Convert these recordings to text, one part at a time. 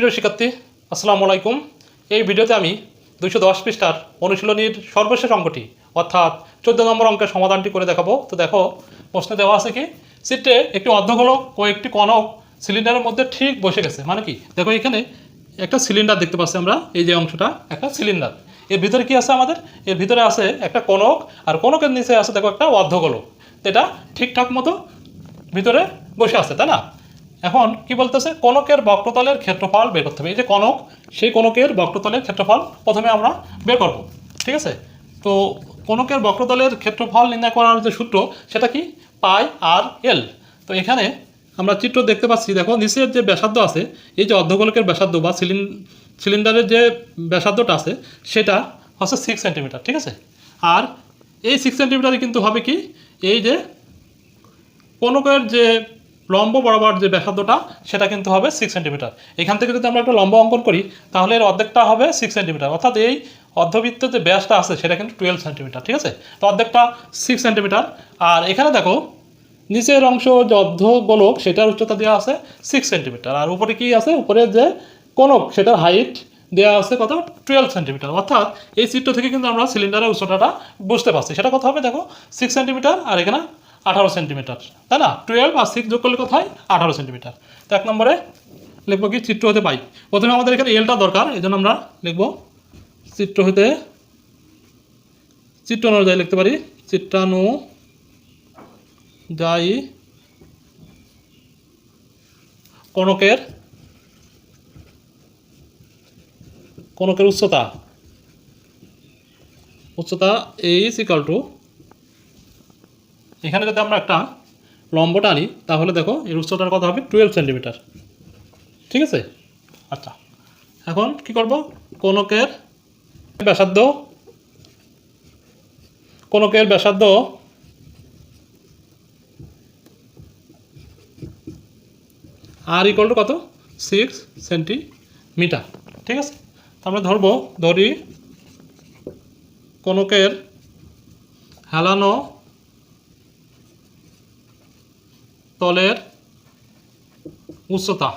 প্রিয় শিক্ষার্থী, আসসালামু আলাইকুম। এই ভিডিওতে আমি দুইশো দশ পৃষ্ঠার অনুশীলনীর সর্বশেষ অঙ্কটি, অর্থাৎ চোদ্দ নম্বর অঙ্কের সমাধানটি করে দেখাবো। তো দেখো, প্রশ্নে দেওয়া আছে কি, সিটে একটি অর্ধগোলক ও একটি কনক সিলিন্ডারের মধ্যে ঠিক বসে গেছে। মানে কি, দেখো এখানে একটা সিলিন্ডার দেখতে পাচ্ছি আমরা, এই যে অংশটা, একটা সিলিন্ডার। এর ভিতরে কি আছে আমাদের? এর ভিতরে আছে একটা কনক আর কনকের নিচে আছে দেখো একটা অর্ধগোলক। এটা ঠিকঠাক মতো ভিতরে বসে আছে, তাই না? এখন কি বলতেছে? কনকের বক্রতলের ক্ষেত্রফল বের করতে হবে। এই যে কনক, সেই কনকের বক্রতলের ক্ষেত্রফল প্রথমে আমরা বের করব। ঠিক আছে? তো কনকের বক্রতলের ক্ষেত্রফল নির্ণয় করার যে সূত্র, সেটা কি? পাই আর এল। তো এখানে আমরা চিত্র দেখতে পাচ্ছি, দেখো, নিচের যে ব্যাসার্ধ আছে, এই যে অর্ধগোলকের ব্যাসার্ধ বা সিলিন সিলিন্ডারের যে ব্যাসার্ধটা আছে, সেটা হচ্ছে সিক্স সেন্টিমিটার ঠিক আছে? আর এই সিক্স সেন্টিমিটারে কিন্তু হবে কি? এই যে কনকের যে লম্ব বরাবর যে ব্যাসার্ধটা, সেটা কিন্তু হবে সিক্স সেন্টিমিটার এখান থেকে যদি আমরা একটা লম্ব অঙ্কন করি, তাহলে এর অর্ধেকটা হবে সিক্স সেন্টিমিটার অর্থাৎ এই অর্ধবৃত্ত যে ব্যাসটা আছে, সেটা কিন্তু টুয়েলভ সেন্টিমিটার ঠিক আছে? তো অর্ধেকটা সিক্স সেন্টিমিটার আর এখানে দেখো, নিচের অংশ যে অর্ধ গোলক, সেটার উচ্চতা দেওয়া আছে সিক্স সেন্টিমিটার আর উপরে কি আছে? উপরে যে কোনক সেটার হাইট দেওয়া আছে কত? টুয়েলভ সেন্টিমিটার অর্থাৎ এই চিত্র থেকে কিন্তু আমরা সিলিন্ডারের উচ্চতাটা বুঝতে পারছি। সেটা কত হবে? দেখো সিক্স সেন্টিমিটার আর এখানে আঠারো সেন্টিমিটার, তাই না? টুয়েলভ আর সিক্স যোগ করলে কোথায় আঠারো সেন্টিমিটার। তো এক নম্বরে লিখব কি চিত্র হতে পাই প্রথমে আমাদের এখানে এলটা দরকার, এই জন্য আমরা লিখব চিত্র হতে চিত্র অনুযায়ী লিখতে পারি। চিত্রানু যাই কনকের কনকের উচ্চতা। উচ্চতা এইচ ইকাল টু এখানে যদি আমরা একটা লম্ব টানি তাহলে দেখো এর উচ্চতার কথা হবে? টুয়েলভ সেন্টিমিটার ঠিক আছে? আচ্ছা। এখন কি করব? কনকের ব্যাসার্ধ কনকের ব্যাসার্ধ আর ইকুয়াল টু কত? সিক্স সেন্টিমিটার ঠিক আছে? তো আমরা ধরবো, ধরি কনকের হেলানো তলের উচ্চতা।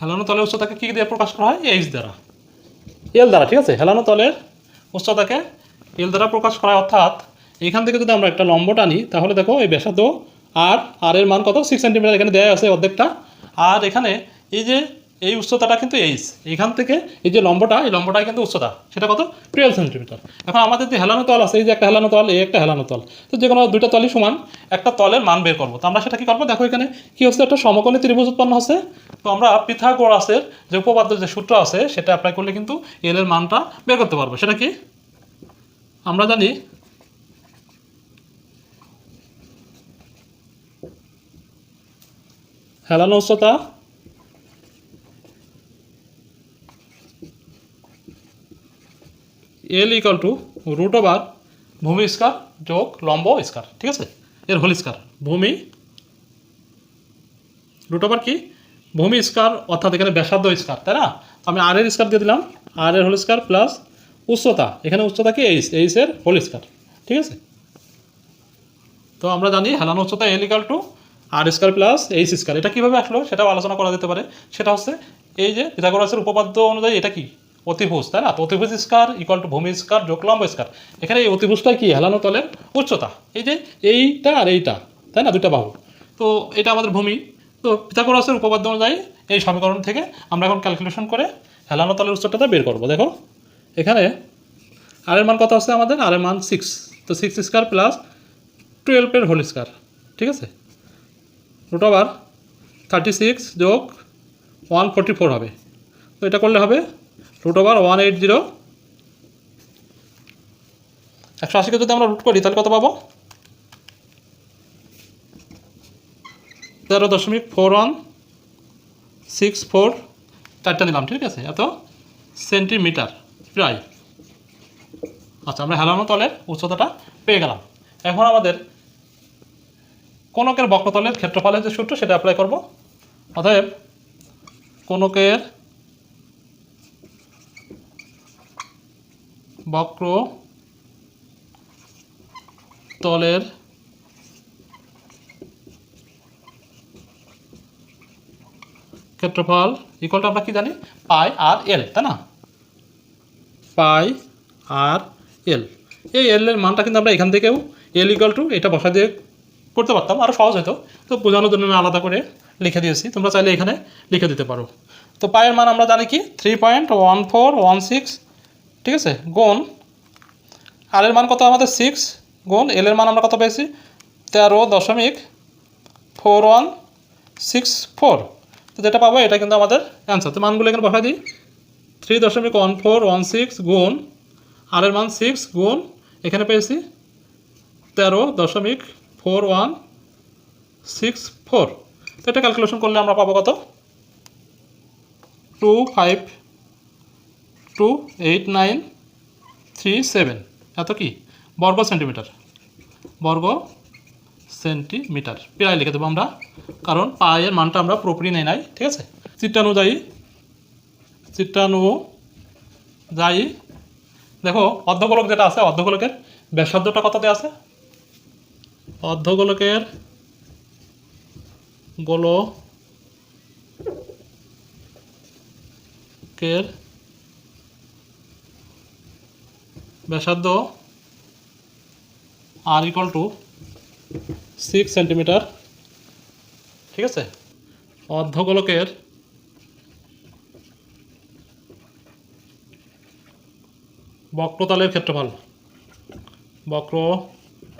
হেলানো তলের উচ্চতাকে কী দিয়ে প্রকাশ করা হয়? এইচ দ্বারা। এল দ্বারা, ঠিক আছে? হেলানো তলের উচ্চতাকে এল দ্বারা প্রকাশ করা হয়, অর্থাৎ এখান থেকে যদি আমরা একটা লম্ব টানি, তাহলে দেখো এই ব্যাসার্ধ আর আর এর মান কত? সিক্স সেন্টিমিটার এখানে দেওয়া আছে অর্ধেকটা। আর এখানে এই যে এই উচ্চতাটা কিন্তু এইচ এখান থেকে এই যে লম্বটা, এই লম্বটা কিন্তু উচ্চতা। সেটা কত? টুয়েলভ সেন্টিমিটার এখন আমাদের যে হেলানো তল আছে, এই যে একটা হেলানো তল, এই একটা হেলানো তল। তো যে কোনো দুইটা তলই সমান, একটা তলের মান বের করব। তো আমরা সেটা কী করব? দেখো এখানে কি হচ্ছে, একটা সমকোণী ত্রিভুজ উৎপন্ন হচ্ছে। তো আমরা পিথাগোরাসের যে উপপাদ্য যে সূত্র আছে, সেটা অ্যাপ্লাই করলে কিন্তু এল এর মানটা বের করতে পারব। সেটা কি? আমরা জানি হেলানো উচ্চতা L equal to root over ভূমি স্কার যোগ লম্ব স্কার ঠিক আছে? এর হোল স্কার ভূমি রুট ওভার কি? ভূমি স্কার অর্থাৎ এখানে ব্যাসার্ধ স্কার তাই না? আমি আর এর স্কার দিয়ে দিলাম আর এর হোল স্কার প্লাস উচ্চতা, এখানে উচ্চতা কি? এইচ এইচ এর হোল স্কার ঠিক আছে? তো আমরা জানি হেলানো উচ্চতা L equal to R square plus H square এটা কীভাবে আসলো? সেটাও আলোচনা করা যেতে পারে। সেটা হচ্ছে এই যে পিথাগোরাসের উপপাদ্য অনুযায়ী এটা কি? অতিভুজ, তাই না? অতিভুজ স্কার ইকুয়াল টু ভূমি স্কার যোগ লম্ব স্কার এখানে এই অতিভুজটা কি? হেলানো তলের উচ্চতা। এই যে এইটা আর এইটা, তাই না? দুটা বাহু। তো এটা আমাদের ভূমি। তো পিথাগোরাসের উপপাদ্য অনুযায়ী এই সমীকরণ থেকে আমরা এখন ক্যালকুলেশন করে হেলানো তলের উচ্চতাটা বের করব। দেখো, এখানে আর এর মান কত আছে আমাদের? আর এর মান সিক্স তো সিক্স স্কোয়ার প্লাস টুয়েলভের হোল স্কোয়ার ঠিক আছে? রুট ওভার থার্টি সিক্স যোগ ওয়ান ফোরটি ফোর হবে। তো এটা করলে হবে root over one eight zero একশো আশিকে যদি আমরা রুট করি, তাহলে কত পাবো? তেরো দশমিক ফোর ওয়ান সিক্স ফোর চারটা নিলাম, ঠিক আছে? এত সেন্টিমিটার, প্রায়। আচ্ছা আমরা হেলানো তলের উচ্চতাটা পেয়ে গেলাম। এখন আমাদের কোনকের বক্রতলের ক্ষেত্রফলের যে সূত্র, সেটা অ্যাপ্লাই করব। অতএব কোনকের বক্র তলের ক্ষেত্রফল ইকুয়ালটা আমরা কি জানি? পাই আর এল তাই না? পাই আর এল এই এল এর মানটা কিন্তু আমরা এখান থেকেও এল ইকুয়াল টু এটা বসা দিয়ে করতে পারতাম আরও সহজ হতো। তো বোঝানোর জন্য আমি আলাদা করে লিখে দিয়েছি। তোমরা চাইলে এখানে লিখে দিতে পারো। তো পায়ের মান আমরা জানি কি? Three point one four one six ঠিক আছে? গুণ আর মান কত আমাদের? সিক্স গুণ এল এর মান আমরা কত পেয়েছি? তেরো দশমিক ফোর ওয়ান সিক্স ফোর তো যেটা পাবো এটা কিন্তু আমাদের অ্যান্সার তো মানগুলো এখানে বসাই দিই। থ্রি দশমিক ওয়ান ফোর ওয়ান সিক্স গুণ আর মান সিক্স গুণ এখানে পেয়েছি তেরো দশমিক ফোর ওয়ান সিক্স ফোর তো এটা ক্যালকুলেশন করলে আমরা পাবো কত? Two five two eight nine three seven এত কি? বর্গ সেন্টিমিটার। বর্গ সেন্টিমিটার। প্রায় লিখে দেবো আমরা। কারণ পায়ের মানটা আমরা পুরোপুরি নেই নাই, ঠিক আছে? চিত্রানুযায়ী চিত্রানুযায়ী দেখো, অর্ধগোলক যেটা আছে, অর্ধগোলকের ব্যাসার্ধটা কততে আছে? অর্ধগোলকের গোলকের ব্যাসার্ধ R equal to six centimetre ঠিক আছে? অর্ধগোলকের বক্রতলের ক্ষেত্রফল। বক্রতলের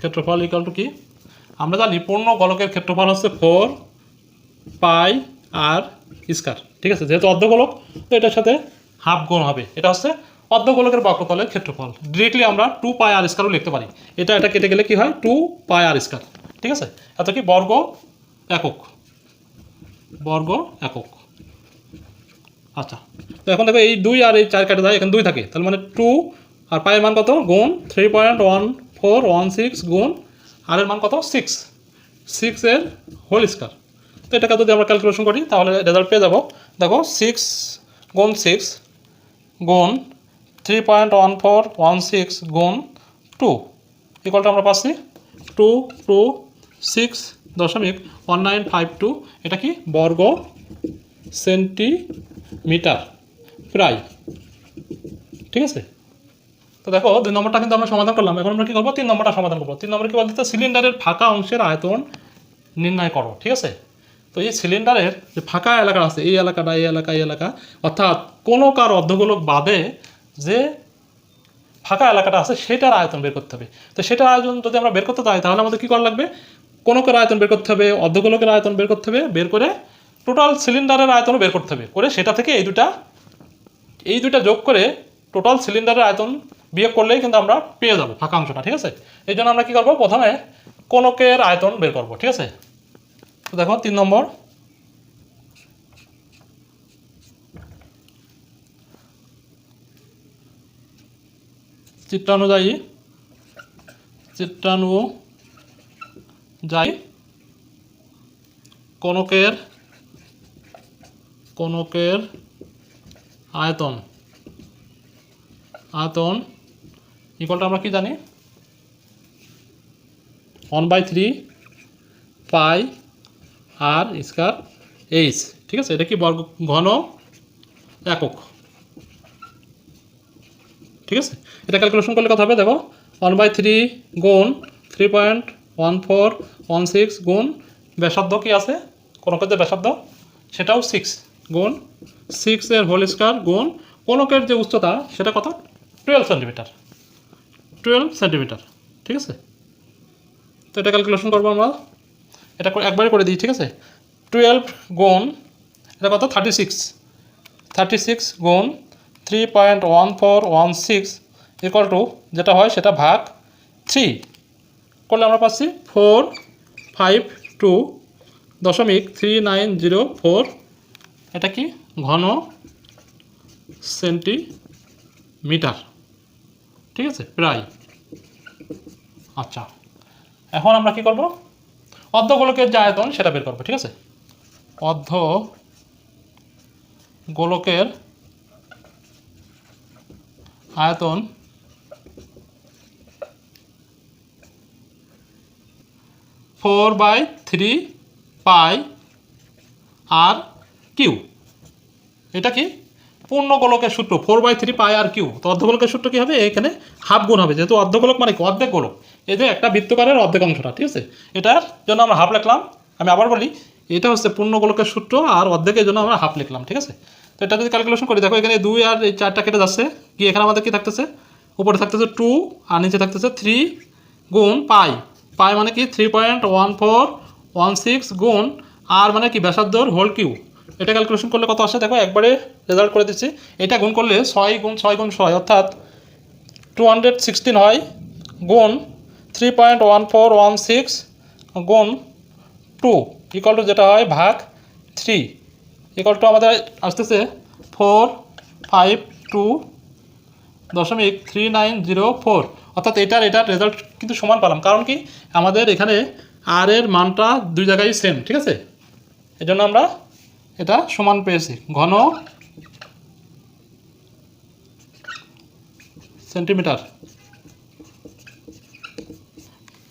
ক্ষেত্রফল ইকাল টু কি? আমরা জানি পূর্ণ গোলকের ক্ষেত্রফল হচ্ছে ফোর পাই আর স্কার ঠিক আছে? যেহেতু অর্ধগোলক, তো এটার সাথে হাফ গুণ হবে। এটা হচ্ছে অর্ধগোলকের বক্রতলের ক্ষেত্রফল। ডিরেক্টলি আমরা টু পাই আর স্কারও লিখতে পারি। এটা এটা কেটে গেলে কি হয়? টু পাই আর স্কার ঠিক আছে? এত কি? বর্গ একক। বর্গ একক। আচ্ছা। তো এখন দেখো এই দুই আর এই চার কাটে যায় এখানে দুই থাকে। তাহলে মানে টু আর পায়ের মান কত? গুণ three point one four one six গুণ আর এর মান কত? সিক্স সিক্স এর হোল স্কোয়ার তো এটাকে যদি আমরা ক্যালকুলেশন করি, তাহলে রেজাল্ট পেয়ে যাব দেখো সিক্স গুণ সিক্স গুণ three point one four one six গুণ টু ইকুয়ালটা আমরা পাচ্ছি টু টু সিক্স দশমিক ওয়ান নাইন ফাইভ টু এটা কি বর্গ সেন্টিমিটার প্রায়। ঠিক আছে? তো দেখো, দুই নম্বরটা কিন্তু আমরা সমাধান করলাম। এখন আমরা কি করব? তিন নম্বরটা সমাধান করব। তিন নম্বরে কি বলতে? সিলিন্ডারের ফাঁকা অংশের আয়তন নির্ণয় করো, ঠিক আছে? তো এই সিলিন্ডারের যে ফাঁকা এলাকা আছে, এই এলাকাটা এই এলাকা এই এলাকা, অর্থাৎ কোনো কার অর্ধগোলক বাদে যে ফাঁকা এলাকাটা আছে, সেটার আয়তন বের করতে হবে। তো সেটার আয়তন যদি আমরা বের করতে চাই, তাহলে আমাদের কী করা লাগবে? কোনকের আয়তন বের করতে হবে, অর্ধগোলকের আয়তন বের করতে হবে, বের করে টোটাল সিলিন্ডারের আয়তনও বের করতে হবে। করে সেটা থেকে এই দুটা এই দুটা যোগ করে টোটাল সিলিন্ডারের আয়তন বিয়োগ করলেই কিন্তু আমরা পেয়ে যাব ফাঁকা অংশটা, ঠিক আছে? এই জন্য আমরা কী করব? প্রথমে কোনকের আয়তন বের করব, ঠিক আছে? তো দেখো, তিন নম্বর। চিত্রানুযায়ী চিত্রানুযায়ী কনকের কনকের আয়তন। আয়তন ইকুয়ালটা আমরা কি জানি? One by three pi R square H. ঠিক আছে? এটা কি বর্গ ঘন একক? ঠিক আছে? এটা ক্যালকুলেশন করলে কথা হবে, দেখো ওয়ান বাই থ্রি গুণ three point one four one six গুণ ব্যাসার্ধ কি আছে? কোনকের যে ব্যাসার্ধ, সেটাও সিক্স গুণ সিক্স এর হোল স্কোয়ার গুণ কোনকের যে উচ্চতা, সেটা কত? টুয়েলভ সেন্টিমিটার টুয়েলভ সেন্টিমিটার ঠিক আছে? তো এটা ক্যালকুলেশন করব আমরা। এটা একবারে করে দিই, ঠিক আছে? টুয়েলভ গুণ, এটা কত? থার্টি সিক্স থার্টি সিক্স গুণ three point one four one six equal to যেটা হয় সেটা ভাগ থ্রি করলে আমরা পাচ্ছি ফোর ফাইভ টু দশমিক থ্রি নাইন জিরো ফোর এটা কি? ঘন সেন্টিমিটার। ঠিক আছে? প্রায়। আচ্ছা। এখন আমরা কি করব? অর্ধ গোলকের যে আয়তন সেটা বের করব, ঠিক আছে? অর্ধ গোলকের আয়তন four by three pi R cube. এটা কি? পূর্ণ গোলকের সূত্র, four by three pi R cube. তো অর্ধগোলকের সূত্র কী হবে? এখানে হাফ গুণ হবে, যেহেতু অর্ধগোলক মানে কি? অর্ধেক গোলক। এই যে একটা বৃত্তকারের অর্ধেক অংশটা, ঠিক আছে? এটার জন্য আমরা হাফ লিখলাম। আমি আবার বলি, এটা হচ্ছে পূর্ণ গোলকের সূত্র আর অর্ধেকের জন্য আমরা হাফ লিখলাম, ঠিক আছে? তো এটা যদি ক্যালকুলেশন করি, দেখো এখানে দুই আর এই চারটা কেটে যাচ্ছে। কি এখানে আমাদের কি থাকতেছে? উপরে থাকতেছে টু আর নিচে থাকতেছে থ্রি গুণ পাই। পাই মানে কি? Three point one four one six গুণ আর মানে কি? ব্যাসার্ধর হোল কিউ এটা ক্যালকুলেশন করলে কত আসে? দেখো একবারে রেজাল্ট করে দিচ্ছি। এটা গুণ করলে ছয় গুণ ছয় গুণ ছয়, অর্থাৎ টু হান্ড্রেড সিক্সটিন হয় গুণ three point one four one six গুণ টু ইকুয়াল টু যেটা হয় ভাগ থ্রি ইকুয়াল টু আমাদের আসতেছে ফোর ফাইভ টু দশমিক থ্রি নাইন জিরো ফোর অর্থাৎ এটার এটার রেজাল্ট কিন্তু সমান পেলাম। কারণ কি? আমাদের এখানে আর এর মানটা দুই জায়গায় সেম ঠিক আছে? এই জন্য আমরা এটা সমান পেয়েছি। ঘন সেন্টিমিটার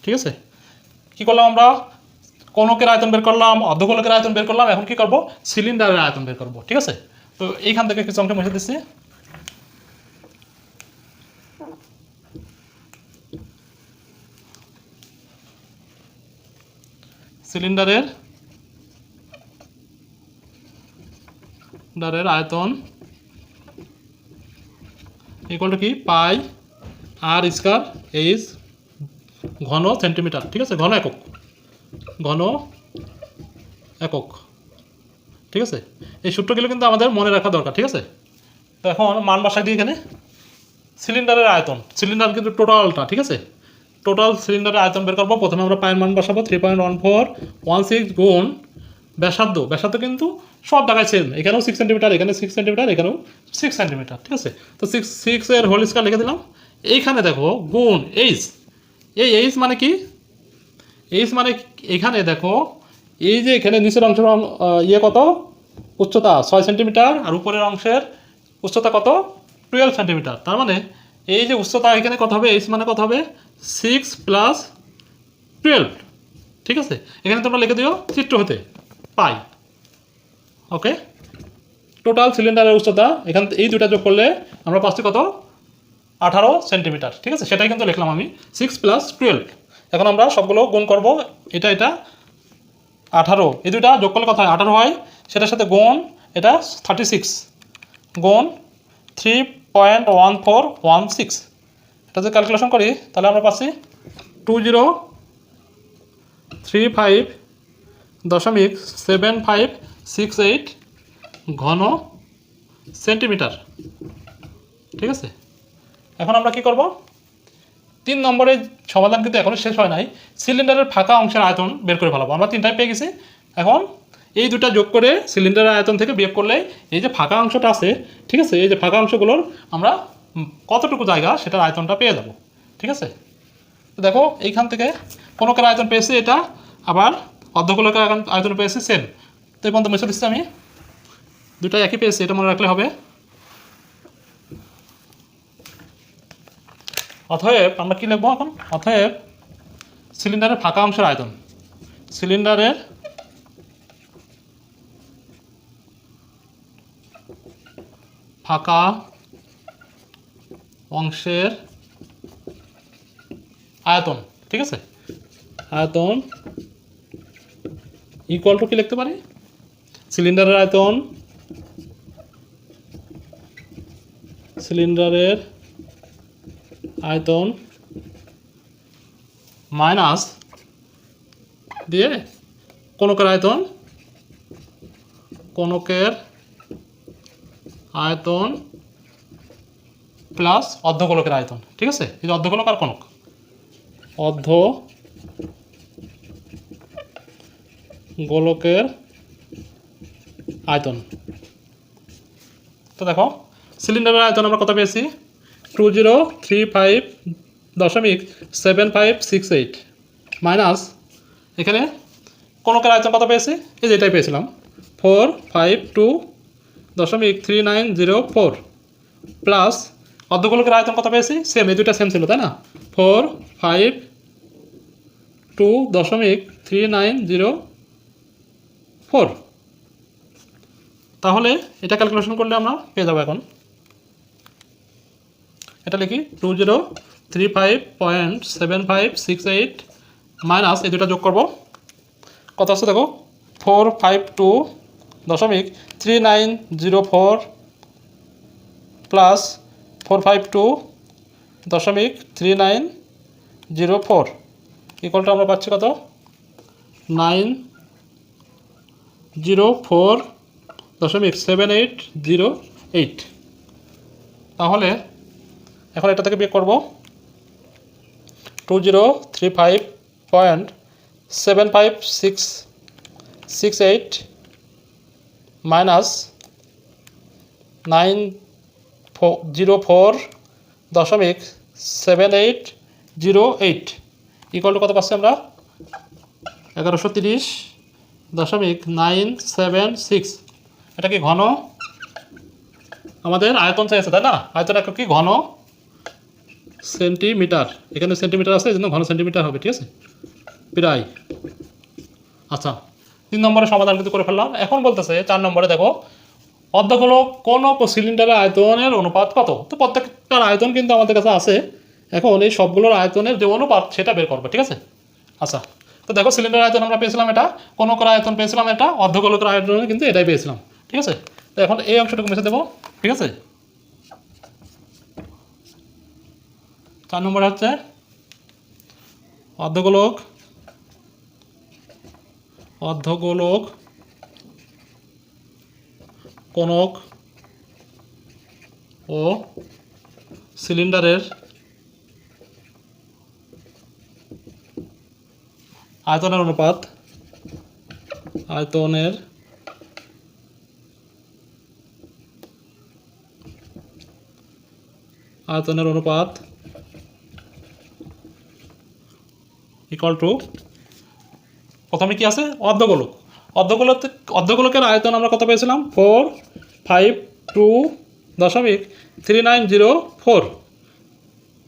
ঠিক আছে? কি করলাম আমরা? কোনকের আয়তন বের করলাম অর্ধগোলকের আয়তন বের করলাম, এখন কি করব? সিলিন্ডারের আয়তন বের করব, ঠিক আছে? তো এইখান থেকে কিছু অংশ মুছে দিচ্ছি। সিলিন্ডারের সিলিন্ডারের আয়তন ইকুয়াল টু কি? পাই আর স্কয়ার এইচ ঘন সেন্টিমিটার, ঠিক আছে? ঘন একক। ঘন একক। ঠিক আছে? এই সূত্রগুলো কিন্তু আমাদের মনে রাখা দরকার, ঠিক আছে? তো এখন মান বাসায় দিই এখানে। সিলিন্ডারের আয়তন। সিলিন্ডার কিন্তু টোটালটা, ঠিক আছে? টোটাল সিলিন্ডারের আয়তন বের করব। প্রথমে আমরা পায়ের মান বসাবো three point one four one six গুণ ব্যাসার্ধ। ব্যাসার্ধ কিন্তু সব জায়গায় সেম এখানেও সিক্স সেন্টিমিটার এখানে সিক্স সেন্টিমিটার এখানেও সিক্স সেন্টিমিটার ঠিক আছে? তো সিক্স সিক্সের হোল স্কয়ার লিখে দিলাম। এইখানে দেখো, গুণ এইচ এই এইচ মানে কি? এইচ মানে এখানে দেখো, এই যে এখানে নিচের অংশের ইয়ে কত? উচ্চতা ছয় সেন্টিমিটার আর উপরের অংশের উচ্চতা কত? Twelve centimetre. তার মানে এই যে উচ্চতা এখানে কত হবে? এইচ মানে কত হবে? সিক্স প্লাস টুয়েলভ ঠিক আছে? এখানে তোমরা লিখে দিও চিত্র হতে। পাই। ওকে টোটাল সিলিন্ডারের উচ্চতা, এখান এই দুটা যোগ করলে আমরা পাচ্ছি কত? আঠারো সেন্টিমিটার, ঠিক আছে? সেটাই কিন্তু লিখলাম আমি। সিক্স প্লাস টুয়েলভ এখন আমরা সবগুলো গুণ করব। এটা এটা, আঠারো। এই দুটা যোগ করলে কত হয়? আঠারো হয়। সেটার সাথে গুণ, এটা থার্টি সিক্স গুণ three point one four one six এটা যদি ক্যালকুলেশন করি, তাহলে আমরা পাচ্ছি টু জিরো থ্রি ফাইভ দশমিক সেভেন ফাইভ সিক্স এইট ঘন সেন্টিমিটার। ঠিক আছে? এখন আমরা কি করব? তিন নম্বরের সমাধান কিন্তু এখনও শেষ হয় নাই। সিলিন্ডারের ফাঁকা অংশের আয়তন বের করে ফেলাবো। আমরা তিনটায় পেয়ে গেছি। এখন এই দুটা যোগ করে সিলিন্ডারের আয়তন থেকে বিয়োগ করলে এই যে ফাঁকা অংশটা আছে, ঠিক আছে? এই যে ফাঁকা অংশগুলোর আমরা কতটুকু জায়গা সেটার আয়তনটা পেয়ে যাব, ঠিক আছে? দেখো, এইখান থেকে কোনকের আয়তন পেয়েছি এটা, আবার অর্ধগোলকের আয়তন- পেয়েছি সেম। তো এই পর্যন্ত মুছে দিচ্ছি আমি। দুটা একই পেয়েছি, এটা মনে রাখলে হবে। অতএব আমরা কি লিখব এখন? অতএব সিলিন্ডারের ফাঁকা অংশের আয়তন। সিলিন্ডারের ফাঁকা অংশের আয়তন, ঠিক আছে? আয়তন ইকুয়াল টু কি লিখতে পারি? সিলিন্ডারের আয়তন, সিলিন্ডারের আয়তন মাইনাস দিয়ে কোনকের আয়তন? কোনকের আয়তন প্লাস অর্ধগোলকের আয়তন, ঠিক আছে? এই যে অর্ধগোলক আর কোনক। অর্ধ গোলকের আয়তন। তো দেখো সিলিন্ডারের আয়তন আমরা কত পেয়েছি? টু জিরো থ্রি ফাইভ দশমিক seven five six eight minus এখানে কোনকের আয়তন কত পেয়েছি? এই যেটাই পেয়েছিলাম। ফোর ফাইভ টু দশমিক three nine zero four plus অর্ধগোলকের আয়তন কত পেয়েছি? সেম এই দুইটা সেম ছিল, তাই না? ফোর ফাইভ টু দশমিক থ্রি নাইন জিরো ফোর তাহলে এটা ক্যালকুলেশন করলে আমরা পেয়ে যাব এখন। এটা লিখি two zero three five point seven five six eight minus এই দুটা যোগ করব। কত আছে দেখো? ফোর ফাইভ টু দশমিক three nine zero four plus four five two দশমিক থ্রি নাইন জিরো ফোর ইকুয়ালটা আমরা পাচ্ছি কত? নাইন জিরো ফোর দশমিক সেভেন এইট জিরো এইট তাহলে এখন এটা থেকে বিয়োগ করব। Two zero three five point seven five six six eight minus nine zero four দশমিক seven eight zero eight equal to কত পাচ্ছি আমরা? এগারোশো তিরিশ দশমিক নাইন সেভেন সিক্স এটা কি ঘন? আমাদের আয়তন চাইছে তাই না? আয়তন একটা কি? ঘন। সেন্টিমিটার। এখানে সেন্টিমিটার আছে এই জন্য ঘন সেন্টিমিটার হবে, ঠিক আছে? প্রায়। আচ্ছা তিন নম্বরে সমাধান কিন্তু করে ফেললাম। এখন বলতেছে, চার নম্বরে দেখো অর্ধক হলো কোন সিলিন্ডারের আয়তনের অনুপাত কত? তো প্রত্যেকটার আয়তন কিন্তু আমাদের কাছে আছে। এখন এই সবগুলোর আয়তনের যে অনুপাত, সেটা বের করবে, ঠিক আছে? আচ্ছা তো দেখো সিলিন্ডার আয়তন আমরা পেয়েছিলাম এটা কোন করে আয়তন পেয়েছিলাম এটা, অর্ধগোলকের আয়তন কিন্তু এটাই পেয়েছিলাম, ঠিক আছে? তো এখন এই অংশটুকু মুছে দেবো, ঠিক আছে? চার নম্বর হচ্ছে অর্ধগোলক অর্ধগোলক কনক ও সিলিন্ডারের আয়তনের অনুপাত আয়তনের আয়তনের অনুপাত ইকুয়াল টু প্রথমে কি আছে? অর্ধগোলক। অর্ধগোলক অর্ধগোলকের আয়তন আমরা কত পেয়েছিলাম? ফোর, ফাইভ, টু দশমিক থ্রি নাইন জিরো ফোর।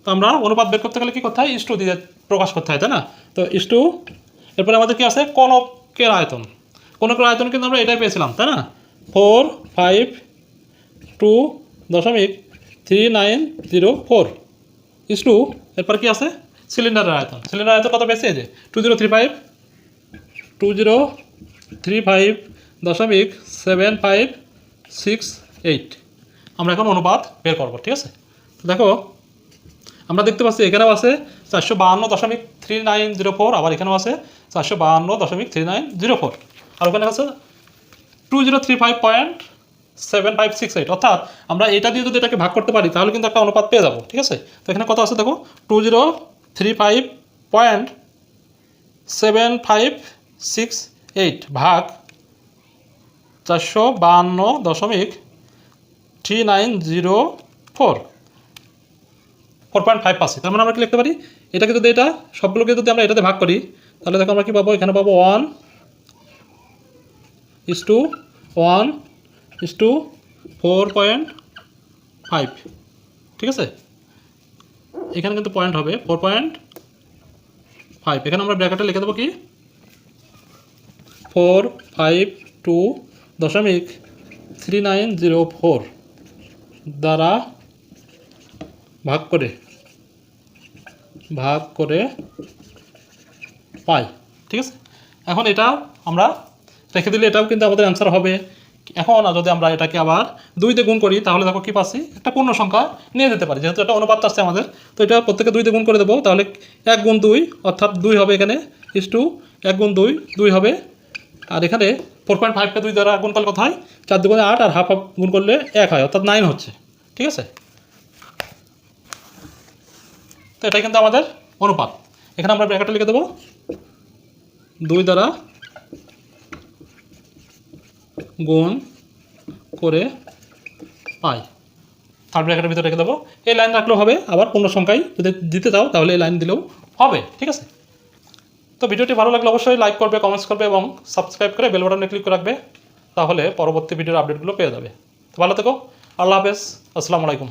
তো আমরা অনুপাত বের করতে গেলে কী করতে হয়? ইস্টু দিয়ে প্রকাশ করতে হয়, তাই না? তো ইস্টু এরপরে আমাদের কি আছে? কনকের আয়তন। কনকের আয়তন কিন্তু আমরা এটাই পেয়েছিলাম, তাই না? ফোর, ফাইভ, টু দশমিক three nine zero four. Is to এরপর কি আছে? সিলিন্ডারের আয়তন। সিলিন্ডার আয়তন কত এই যে two zero three five two zero three five দশমিক সেভেন ফাইভ সিক্স এইট আমরা এখন অনুপাত বের করব, ঠিক আছে? দেখো, আমরা দেখতে পাচ্ছি এখানেও আছে চারশো বাহান্ন দশমিক থ্রি নাইন জিরো ফোর আবার এখানেও আছে চারশো বাহান্ন দশমিক থ্রি নাইন জিরো ফোর আর ওখানে আছে two zero three five point seven five six eight অর্থাৎ আমরা এটা দিয়ে যদি এটাকে ভাগ করতে পারি, তাহলে কিন্তু একটা অনুপাত পেয়ে যাব, ঠিক আছে? তো এখানে কত আছে দেখো? Two zero three five point seven five six eight ভাগ চারশো বাহান্ন দশমিক three nine zero four four point five পাচ্ছি তার মানে আমরা কি লিখতে পারি? এটাকে যদি এটা সবগুলোকে যদি আমরা এটাতে ভাগ করি, তাহলে দেখো আমরা কি পাবো? এখানে পাবো one is two one is two four point five ঠিক আছে? এখানে কিন্তু পয়েন্ট হবে। ফোর পয়েন্ট ফাইভ এখানে আমরা ব্র্যাকেটে লিখে দেবো কি? ফোর ফাইভ টু দশমিক থ্রি নাইন জিরো ফোর দ্বারা ভাগ করে ভাগ করে পাই। ঠিক আছে? এখন এটা আমরা রেখে দিলে এটাও কিন্তু আমাদের অ্যান্সার হবে। এখন যদি আমরা এটাকে আবার দুইতে গুণ করি, তাহলে দেখো কী পাচ্ছি? একটা পূর্ণ সংখ্যা নিয়ে যেতে পারি, যেহেতু একটা অনুপাত আসছে আমাদের। তো এটা প্রত্যেকে দুইতে গুণ করে দেবো, তাহলে এক গুণ দুই, অর্থাৎ দুই হবে এখানে ইস টু এক গুণ দুই দুই হবে। আর এখানে ফোর পয়েন্ট ফাইভকে দুই দ্বারা গুণ করলে কত হয়? চার দুগুণে আট, আর হাফ হাফ গুণ করলে এক হয়, অর্থাৎ নাইন হচ্ছে। ঠিক আছে? তো এটাই কিন্তু আমাদের অনুপাত। এখানে আমরা ব্র্যাকেটে লিখে দেবো। দুই দ্বারা গুণ করে পাই। থার্ড ব্র্যাকেটের ভিতরে রেখে দেবো। এই লাইন রাখলেও হবে, আবার পূর্ণ সংখ্যায় যদি দিতে চাও, তাহলে এই লাইন দিলেও হবে, ঠিক আছে? তো ভিডিওটি ভালো লাগলে অবশ্যই লাইক করবে কমেন্টস করবে এবং সাবস্ক্রাইব করে বেল বাটনে ক্লিক করে রাখবে, তাহলে পরবর্তী ভিডিওর আপডেটগুলো পেয়ে যাবে। তো ভালো থেকো, আল্লাহ হাফেজ, আসসালামু আলাইকুম।